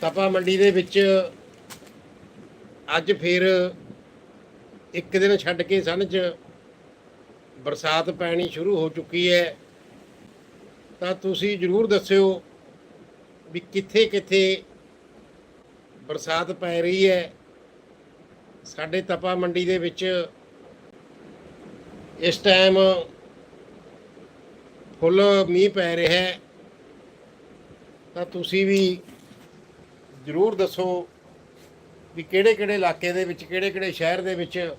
ਤਪਾ ਮੰਡੀ ਦੇ ਵਿੱਚ ਅੱਜ ਫਿਰ ਇੱਕ ਦਿਨ ਛੱਡ ਕੇ ਸਨ ਚ ਬਰਸਾਤ ਪੈਣੀ ਸ਼ੁਰੂ ਹੋ ਚੁੱਕੀ ਹੈ। ਤਾਂ ਤੁਸੀਂ ਜਰੂਰ ਦੱਸਿਓ ਵੀ ਕਿੱਥੇ ਕਿੱਥੇ ਬਰਸਾਤ ਪੈ ਰਹੀ ਹੈ। ਸਾਡੇ ਤਪਾ ਮੰਡੀ ਦੇ ਵਿੱਚ ਇਸ ਟਾਈਮ ਫੁੱਲ ਮੀਂਹ ਪੈ ਰਿਹਾ ਹੈ। ਤਾਂ ਤੁਸੀਂ ਵੀ ਜਰੂਰ ਦੱਸੋ ਵੀ ਕਿਹੜੇ ਕਿਹੜੇ ਇਲਾਕੇ ਦੇ ਵਿੱਚ, ਕਿਹੜੇ ਕਿਹੜੇ ਸ਼ਹਿਰ ਦੇ ਵਿੱਚ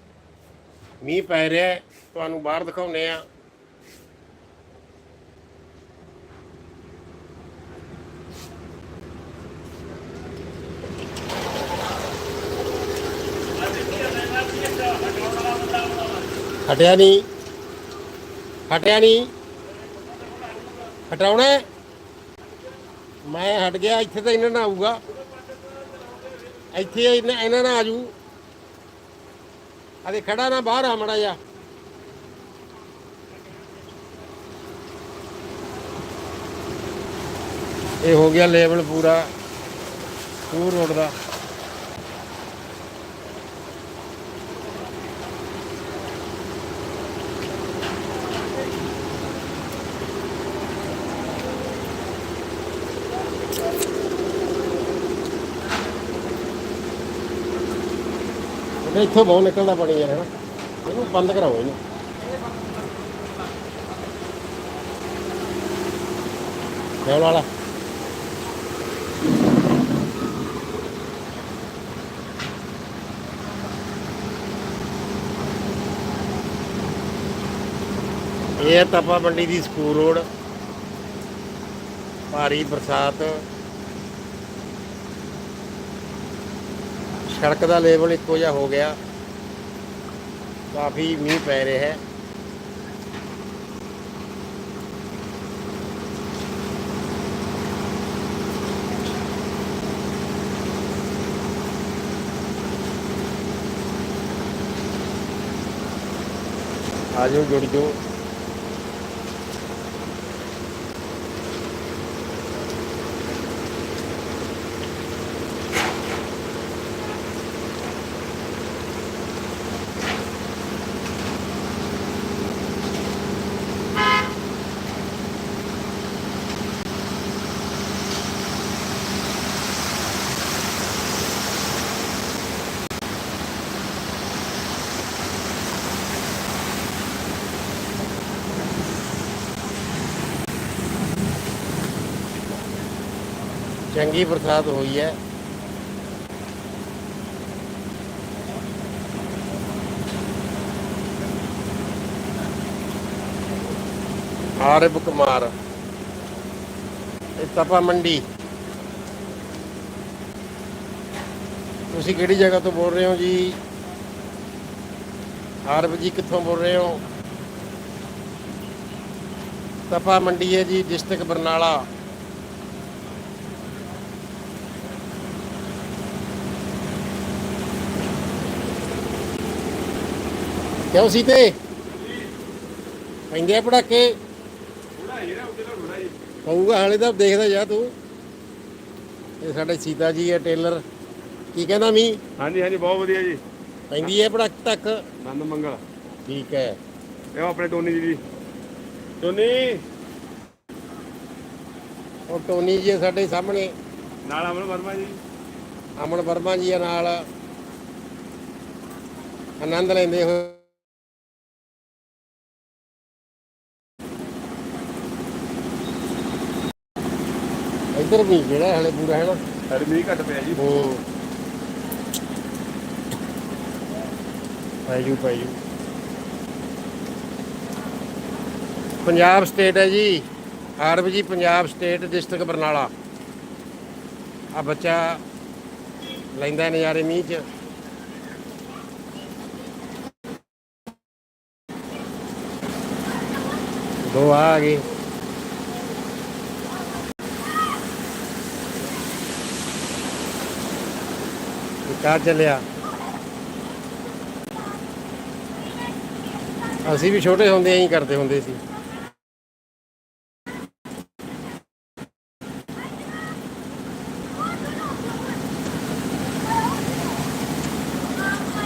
ਮੀਂਹ ਪੈ ਰਿਹਾ ਹੈ? ਤੁਹਾਨੂੰ ਬਾਹਰ ਦਿਖਾਉਨੇ ਆ ਹਟਿਆ ਨਹੀਂ। ਹਟਿਆ ਨਹੀਂ। ਹਟਾਉਣਾ ਮੈਂ ਹਟ ਗਿਆ, ਇੱਥੇ ਤਾਂ ਇਹਨਾਂ ਨਾਲ ਆਊਗਾ ਇੱਥੇ ਇਹਨਾਂ ਇਹਨਾਂ ਨਾਲ ਆਜੂ ਅਰੇ ਖੜਾ ਨਾ, ਬਾਹਰ ਆ ਮੜਾ ਜਾ ਇਹ ਹੋ ਗਿਆ ਲੈਵਲ ਪੂਰਾ, ਪੂਰ ਰੋਡ ਦਾ। ਤੇ ਇੱਥੋਂ ਬਹੁਤ ਨਿਕਲਦਾ ਪਾਣੀ ਯਾਰ, ਹਨਾ? ਇਹਨੂੰ ਬੰਦ ਕਰਾਓ ਇਹਨੂੰ। ਲੈਵਲ ਵਾਲਾ। ਇਹ ਤਪਾ ਮੰਡੀ ਦੀ ਸਕੂਲ ਰੋਡ, ਭਾਰੀ ਬਰਸਾਤ। ਸੜਕ ਦਾ ਲੈਵਲ ਇੱਕੋ ਜਿਹਾ ਹੋ ਗਿਆ। ਕਾਫੀ ਮੀਂਹ ਪੈ ਰਿਹਾ ਹੈ। ਆਜੋ ਜੁੜ ਜਾਓ। ਚੰਗੀ ਬਰਸਾਤ ਹੋਈ ਹੈ। ਆਰਿਫ ਕੁਮਾਰ, ਇਹ ਤਪਾ ਮੰਡੀ। ਤੁਸੀਂ ਕਿਹੜੀ ਜਗ੍ਹਾ ਤੋਂ ਬੋਲ ਰਹੇ ਹੋ ਜੀ? ਆਰਿਫ ਜੀ ਕਿੱਥੋਂ ਬੋਲ ਰਹੇ ਹੋ? ਤਪਾ ਮੰਡੀ ਹੈ ਜੀ, ਡਿਸਟ੍ਰਿਕਟ ਬਰਨਾਲਾ। ਕਿਉਂ ਸੀਤੇ? ਪੈਂਦੇ ਆ ਪੜਾਕੇ ਪਊਗਾ ਹਾਲੇ ਤਾਂ ਦੇਖਦਾ ਜਾ ਤੂੰ। ਇਹ ਸਾਡੇ ਸੀਤਾ ਜੀ ਹੈ ਟੇਲਰ। ਕੀ ਕਹਿੰਦਾ ਮੀ ਹਾਂਜੀ ਹਾਂਜੀ ਬਹੁਤ ਵਧੀਆ ਜੀ। ਪੈਂਦੀ ਹੈ ਪੜਾਕ ਤੱਕ? ਨੰਦ ਮੰਗਲ। ਠੀਕ ਹੈ। ਇਹ ਆਪਣੇ ਟੋਨੀ ਜੀ ਦੀ। ਟੋਨੀ! ਉਹ ਟੋਨੀ ਜੀ ਹੈ ਸਾਡੇ ਸਾਹਮਣੇ। ਨਾਲ ਅਮਨ ਵਰਮਾ ਜੀ। ਅਮਨ ਵਰਮਾ ਜੀ ਹੈ ਨਾਲ। ਆਨੰਦ ਲੈਂਦੇ ਹੋਏ। ਇੱਧਰ ਵੀ ਜਿਹੜਾ ਹਲੇ ਪੂਰਾ ਹੈ ਨਾ ਸਾਡੇ ਮੀਂਹ ਘੱਟ ਪਿਆ ਜੀ। ਹੂੰ ਪਾਈਜੂ ਪਾਈਜੂ ਪੰਜਾਬ ਸਟੇਟ ਹੈ ਜੀ। ਆਰਬ ਜੀ ਪੰਜਾਬ ਸਟੇਟ ਡਿਸਟ੍ਰਿਕਟ ਬਰਨਾਲਾ। ਆ ਬੱਚਾ ਲੈਂਦਾ ਨਜ਼ਾਰੇ ਮੀਂਹ ਚ। ਦੋ ਆ ਗਏ। ਕਾਰ ਚੱਲਿਆ। ਅਸੀਂ ਵੀ ਛੋਟੇ ਹੁੰਦੇ ਐਂ ਹੀ ਕਰਦੇ ਹੁੰਦੇ ਸੀ।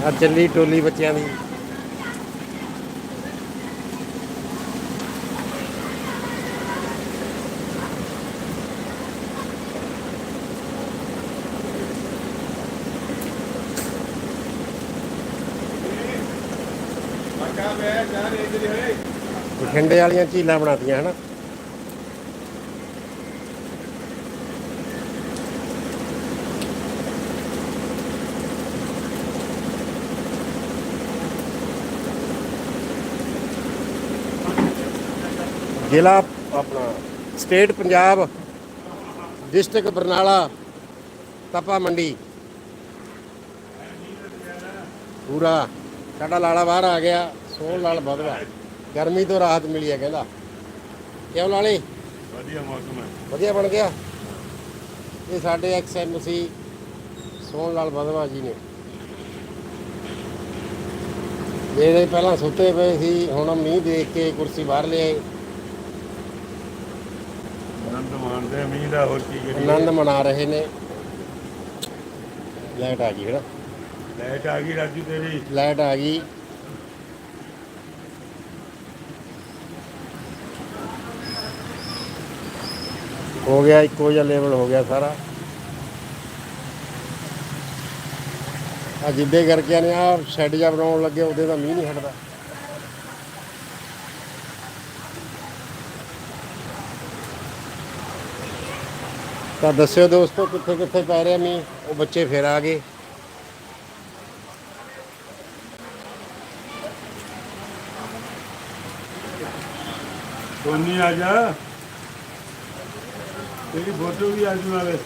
ਆ ਚੱਲੀ ਟੋਲੀ ਬੱਚਿਆਂ ਦੀ। ਬਠਿੰਡੇ ਵਾਲੀਆਂ ਝੀਲਾਂ ਬਣਾਤੀਆਂ, ਹਨਾ? ਜ਼ਿਲ੍ਹਾ ਆਪਣਾ ਸਟੇਟ ਪੰਜਾਬ, ਡਿਸਟ੍ਰਿਕਟ ਬਰਨਾਲਾ, ਤਪਾ ਮੰਡੀ। ਪੂਰਾ ਸਾਡਾ ਲਾਲਾ ਬਾਹਰ ਆ ਗਿਆ। ਸੋਹਣ ਲਾਲ ਵਧਵਾ ਗਰਮੀ ਤੋਂ ਰਾਹਤ ਮਿਲੀ ਹੈ ਕਹਿੰਦਾ। ਕਿਉਂ ਲਾਲੇ? ਵਧੀਆ ਮੌਸਮ ਹੈ। ਵਧੀਆ ਬਣ ਗਿਆ? ਇਹ ਸਾਡੇ ਐਕਸਐਮਸੀ ਸੋਹਣ ਲਾਲ ਵਧਵਾ ਜੀ ਨੇ। ਜਿਹੜੇ ਪਹਿਲਾਂ ਸੁੱਤੇ ਪਏ ਸੀ ਹੁਣ ਮੀਂਹ ਦੇਖ ਕੇ ਕੁਰਸੀ ਬਾਹਰ ਲਿਆਏ। ਆਨੰਦ ਮਾਣਦੇ ਮੀਂਹ ਦਾ ਹੋਰ ਕੀ ਕਰੀਏ। ਆਨੰਦ ਮਨਾ ਰਹੇ ਨੇ। ਲਾਈਟ ਆ ਗਈ ਹੈ ਨਾ ਲਾਈਟ ਆ ਗਈ ਰਾਜੂ ਤੇਰੀ। ਲਾਈਟ ਆ ਗਈ। ਹੋ ਗਿਆ, ਇੱਕੋ ਜਿਹਾ ਲੈਵਲ ਹੋ ਗਿਆ ਸਾਰਾ। ਆ ਜਿੱਦੇ ਕਰਕੇ ਨੇ ਆ ਸ਼ੈੱਡ ਜਿਹਾ ਬਣਾਉਣ ਲੱਗੇ, ਉਹਦੇ ਤਾਂ ਮੀਂਹ ਨਹੀਂ ਹਟਦਾ। ਤਾਂ ਦੱਸਿਓ ਦੋਸਤੋ, ਕਿੱਥੇ ਕਿੱਥੇ ਪੈ ਰਿਹਾ ਮੀਂਹ? ਉਹ ਬੱਚੇ ਫੇਰ ਆ ਗਏ। ਟੋਨੀ ਆ ਜਾ। ਤੇਰੀ ਫੋਟੋ ਵੀ ਆ ਜੂ ਨਾਲੇ